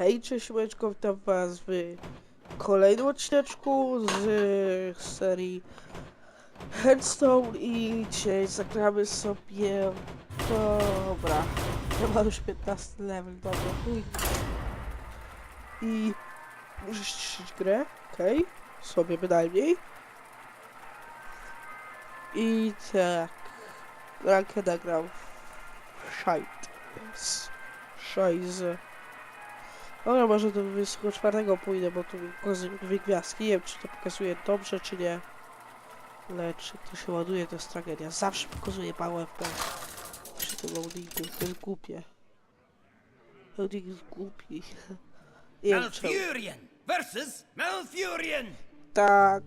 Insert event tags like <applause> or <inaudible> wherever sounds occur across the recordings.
Hej, cześć, Meczko, witam was w kolejnym odcineczku z serii Headstone i dzisiaj zagramy sobie... Dobra, mam już 15 level, dobra, chuj. I muszę ściszyć grę, okej, sobie bynajmniej. I tak, rankę nagram Szajt. Szajzy. Dobra, może do 24 pójdę, bo tu dwie gwiazdki. Nie wiem, czy to pokazuje dobrze, czy nie. Lecz to się ładuje, to jest tragedia. Zawsze pokazuje mało FPS. Przy tym loadingu, to jest głupie. Loading jest głupi. <laughs> Malfurion versus Malfurion. Tak.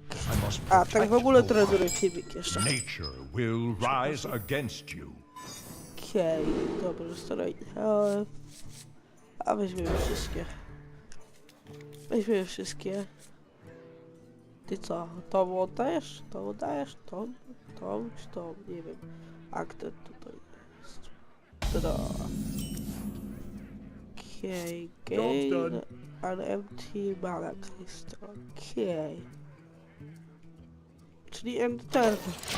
A, tak w ogóle to robię filmik jeszcze. Nature will rise against you. Okej, dobra, staraj. Ale... A weźmiemy wszystkie. Weźmiemy wszystkie. Ty co, to oddajesz? To oddajesz? To, to, czy to, nie wiem. Akter tutaj jest. Tada. Okej, gain done. an empty mana crystal. Okej. Czyli enter.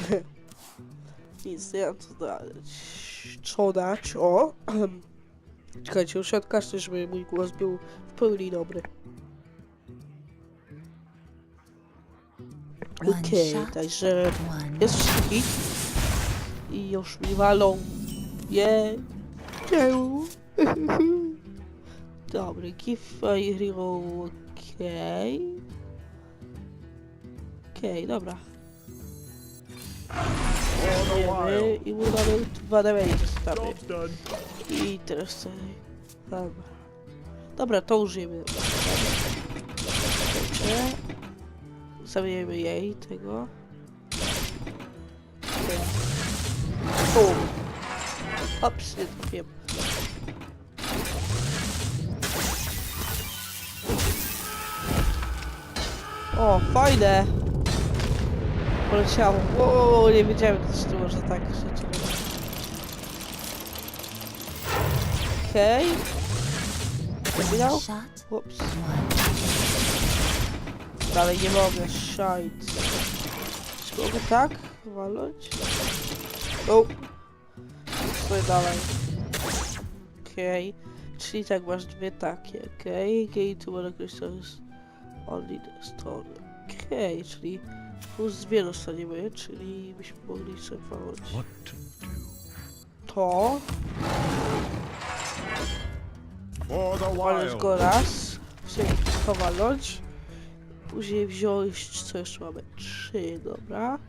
<laughs> Nic, nie mam co dać. Co dać? O! <clears throat> Czekajcie, muszę odkaszleć, żeby mój głos był w pełni dobry. Okej, shot, także jest wszystkich. I już mi walą. Nie. Czemu? <laughs> Dobry, give my hero. Okej. Okej, dobra. Wiemy i mu damy dwa damage done. I teraz co? Dobra. Dobra, to użyjemy. Zamienimy jej tego. Bum. Ops, nie trafiłem. O, fajne! Poleciało. O, nie wiedziałem, że to można tak rzeczy. Okej. One shot, Ups. Dalej nie mogę, shite. Czy mogę tak walnąć? Nope. Stoję dalej. Okej. Czyli tak, masz dwie takie, okej. Okay. Gain to one crystals only the stone. Okej, czyli plus dwie dostaniemy, czyli byśmy mogli What to Walnąć go raz. Chciałem to walnąć. Później wziąć, co jeszcze mamy? Trzy, dobra.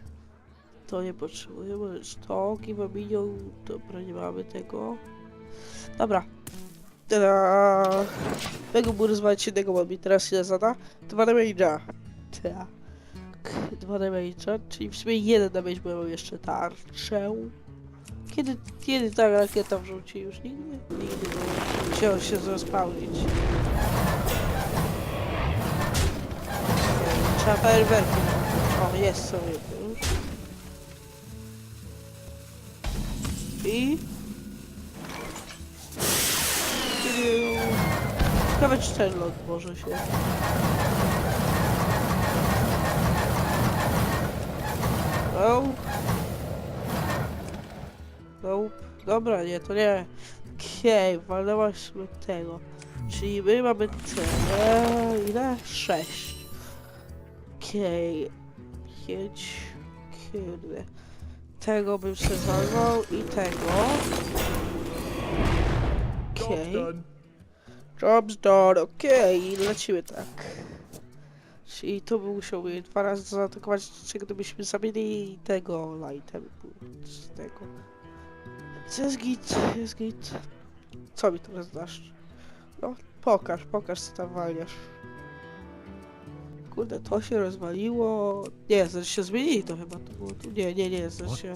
To nie potrzebuję, możesz to, give minion, dobra, nie mamy tego. Dobra. Tada. Tego mu rozwalić jednego, bo mi teraz ile zada? Dwa damage'a. Tak. <laughs> Dwa damage'a, czyli w sumie jeden damage, bo jeszcze tarczę. Kiedy, kiedy ta rakieta wrzuci? Już nigdy? Nigdy, bo musiało się zrespawnić. Trzeba fajerwerki. O, jest sobie już. I... Ciekawe czy ten lot może się... Dobra, nie, to nie. Okej, okay, walnęłaśmy tego. Czyli my mamy tyle... Ile? Sześć. Okej. Pięć. Kurde. Tego bym sobie walnął i tego. Okej. Job's done, okej, okay. lecimy tak. Czyli to by musiał dwa razy zaatakować, czego gdybyśmy zamienili tego lightem z tego. Jest git, jest git. Co mi teraz dasz? No, pokaż, pokaż co tam walniesz. Kurde, to się rozwaliło. Nie, znaczy się zmienili to chyba, to było tu. Nie, nie, nie, znaczy się...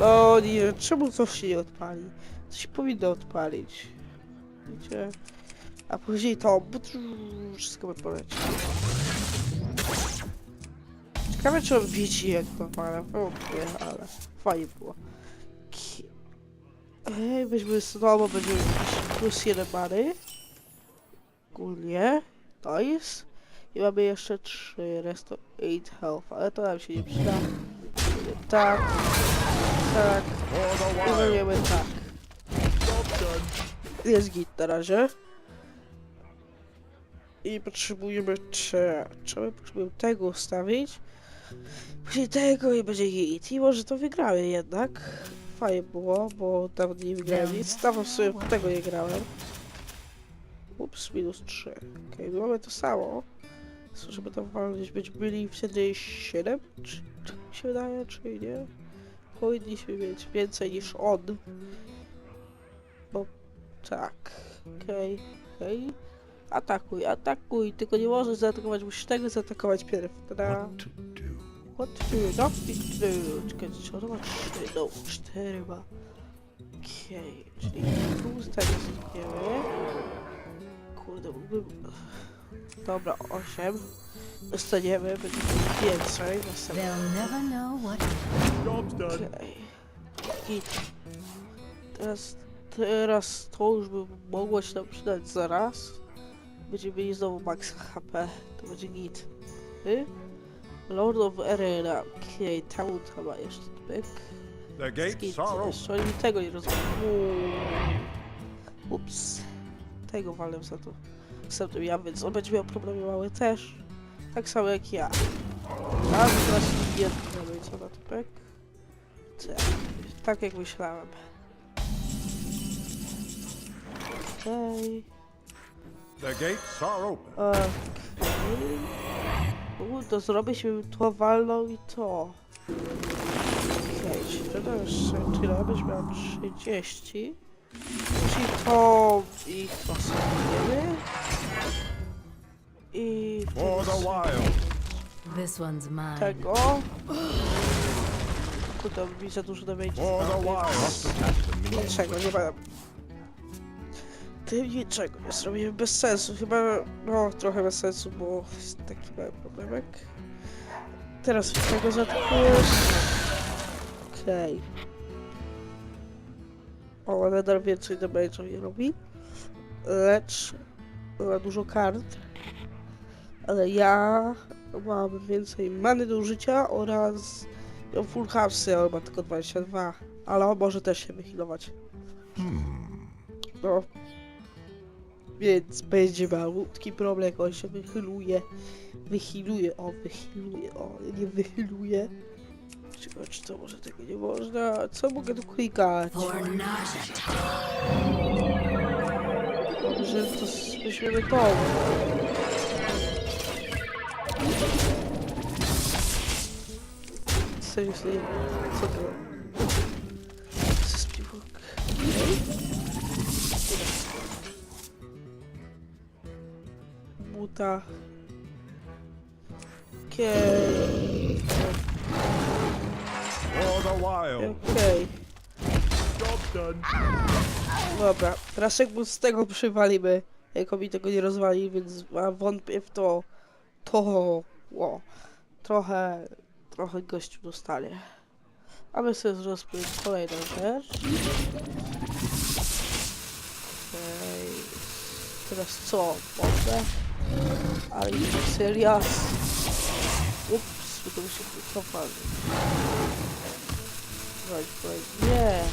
No nie, czemu coś się nie odpali? Coś powinno odpalić. Wiecie? A później to... Wszystko by poleci. Ciekawe czy on widzi jak normalne, wątpię, ale fajnie było. Ej, weźmy znowu, będziemy mieć plus jeden many. Ogólnie, nice. I mamy jeszcze 3, resto 8 health, ale to nam się nie przyda. Tak, tak, i będziemy tak. Jest git na razie. I potrzebujemy cze... Trzeba potrzebujemy tego ustawić. Później tego i będzie git. I może to wygramy jednak. Fajnie było, bo dawno nie wygrałem nic. Dawno w sumie tego nie grałem. Ups, minus 3. Okej, okay, mamy to samo. Żeby tam walnąć, będziemy byli wtedy 7? Czy, czy mi się wydaje, czy nie? Powinniśmy mieć więcej niż on. Bo tak, okej, okej. Atakuj, atakuj, tylko nie możesz zaatakować, musisz tego zaatakować pierw. Tada. What to do? What to do? Nothing to do. Czekajcie, czy on ma trzy? No, cztery ma. Okej, czyli tu z tego znikniemy. Kurde, mógłbym... Dobra, osiem. Dostaniemy, będzie więcej. Następnie. They'll never know what Job's done. Okej. Git. Teraz, teraz to już by mogło się nam przydać zaraz. Będziemy mieli znowu max HP. To będzie git. Y? Lord of Arena. Okej, tam ma jeszcze pyk. The gates are open. Tego nie rozumieją. Ups. Tego walę za to. Następnym ja, więc on będzie miał problemy małe też. Tak samo jak ja. A teraz jedno, co na to pyk. Tak, tak jak myślałem. Okej. The gates are open. Okej. U, to zrobiliśmy to walną i to. Okej, czyli to jeszcze tyle, będziesz miał 30. Czyli to i to sobie. I For the wild. this one's mine. tego. Kurde, mi za dużo damage For the zostało. wild. Must attack the minions. Niczego nie ma. Tym niczego nie zrobiłem bez sensu. Chyba, no, trochę bez sensu, bo jest taki mały problemek. Teraz tego zaatakujesz. Okej. O, nadal więcej damage'u nie robi. Lecz ma dużo kart. Ale ja mam więcej many do użycia oraz full house'y, ale ma tylko 22. Ale on może też się wyhealować. No. Więc będzie malutki problem, jak on się wychyluje. Wychyluje, o, wychyluje, o, nie wychyluje. Ciekawe, czy to może tego nie można? Co mogę tu klikać? Dobrze, to weźmiemy to. Seriously, co to? Buta. Okej. Wild. Okej. Done. Dobra, teraz jak mu z tego przywalimy, jako mi tego nie rozwali, więc wątpię w to, to, ło, trochę, trochę gościu dostanie. A my sobie zrobimy kolejną rzecz. Okej. Teraz co? Mogę? Ale nie serias. Ups, to się wycofali. Right, right, nie.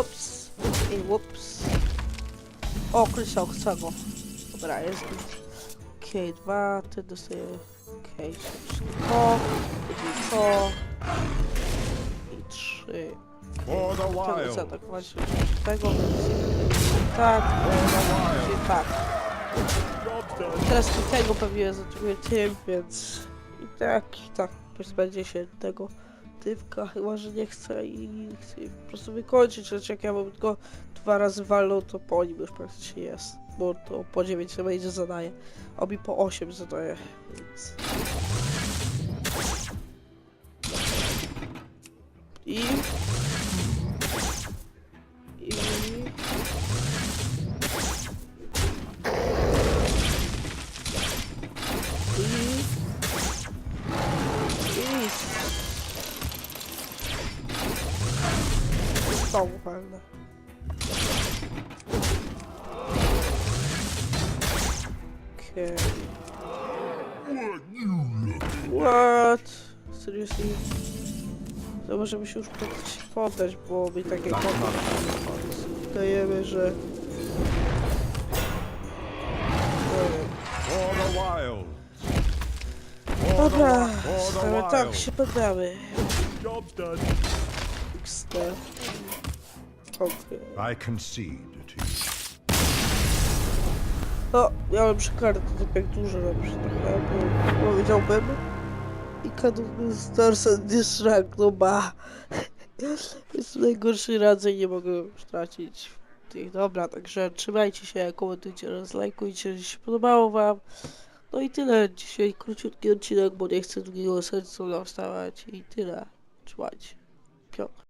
Ups. I ups. O, Krysia chce go. Dobra, jest git. Okej, dwa, ty dostaję... Okej, okay, to, i to. I trzy. Tego wild. zaatakować tego. Tak, i tak. Teraz tu tego pewnie zaatakuję tym, więc... I tak, i tak. Pozbędzie się tego tywka, chyba że nie chce i chce po prostu wykończyć, lecz jak ja bym tylko dwa razy walnął, to po nim już praktycznie jest, bo to po 9 będzie zadaje, mi po 8 zadaje, więc... I... Są walne. Okej. What? Seriously? To możemy się już praktycznie poddać, bo mi takie Dajemy, że... For the wild. For the, Dobra, ale tak się poddamy. XD. I concede to you. No, miałem przy karty tak jak dużo lepsze trochę, bo powiedziałbym i kadłubny Starsen szrak, no ba. Jest <laughs> najgorszy radzej, nie mogę stracić tych. Dobra, także trzymajcie się, komentujcie oraz lajkujcie, jeśli się podobało wam. No i tyle, dzisiaj króciutki odcinek, bo nie chcę długiego serca wstawać i tyle. Trzymajcie. Piotr.